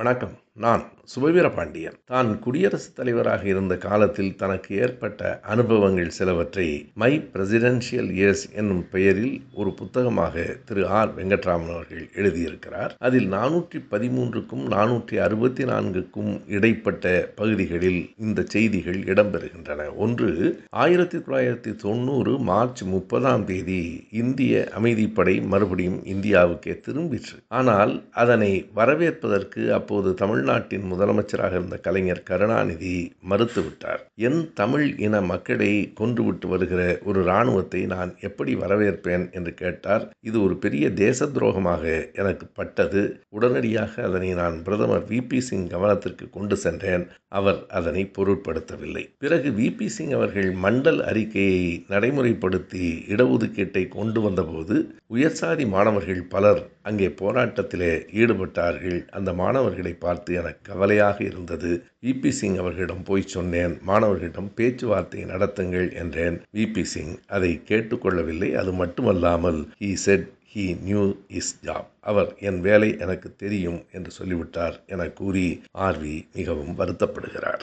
வணக்கம். நான் சுபவீர பாண்டியன் தான் குடியரசுத் தலைவராக இருந்த காலத்தில் தனக்கு ஏற்பட்ட அனுபவங்கள் சிலவற்றை மை பிரசிடென்ஷியல் இயர்ஸ் என்னும் பெயரில் ஒரு புத்தகமாக திரு ஆர். வெங்கட்ராமன் அவர்கள் எழுதியிருக்கிறார். அதில் நானூற்றி பதிமூன்றுக்கும் நானூற்றி அறுபத்தி நான்குக்கும் இடைப்பட்ட பகுதிகளில் இந்த செய்திகள் இடம்பெறுகின்றன. ஒன்று ஆயிரத்தி தொள்ளாயிரத்தி தொண்ணூறு மார்ச் முப்பதாம் தேதி இந்திய அமைதிப்படை மறுபடியும் இந்தியாவுக்கே திரும்பிற்று. ஆனால் அதனை வரவேற்பதற்கு அப்போது தமிழ் தமிழ்நாட்டின் முதலமைச்சராக இருந்த கலைஞர் கருணாநிதி மறுத்துவிட்டார். என் தமிழ் இன மக்களை கொன்றுவிட்டு வருகிற ஒரு இராணுவத்தை நான் எப்படி வரவேற்பேன் என்று கேட்டார். இது ஒரு பெரிய தேச துரோகமாக எனக்கு பட்டது. உடனடியாக அதனை நான் பிரதமர் வி. பி. சிங் கவனத்திற்கு கொண்டு சென்றேன். அவர் அதனை பொருட்படுத்தவில்லை. பிறகு வி. பி. சிங் அவர்கள் மண்டல் அறிக்கையை நடைமுறைப்படுத்தி இடஒதுக்கீட்டை கொண்டு வந்தபோது உயர்சாதி மாணவர்கள் பலர் அங்கே போராட்டத்திலே ஈடுபட்டார்கள். அந்த மாணவர்களை பார்த்து எனக்கு கவலையாக இருந்தது. விபி சிங் அவர்களிடம் போய் சொன்னேன். மாணவர்களிடம் பேச்சுவார்த்தை நடத்துங்கள் என்றேன். விபி சிங் அதை கேட்டுக்கொள்ளவில்லை. அது மட்டுமல்லாமல் he said he knew his job அவர் என் வேலை எனக்கு தெரியும் என்று சொல்லிவிட்டார் என கூறி ஆர்வி மிகவும் வருத்தப்படுகிறார்.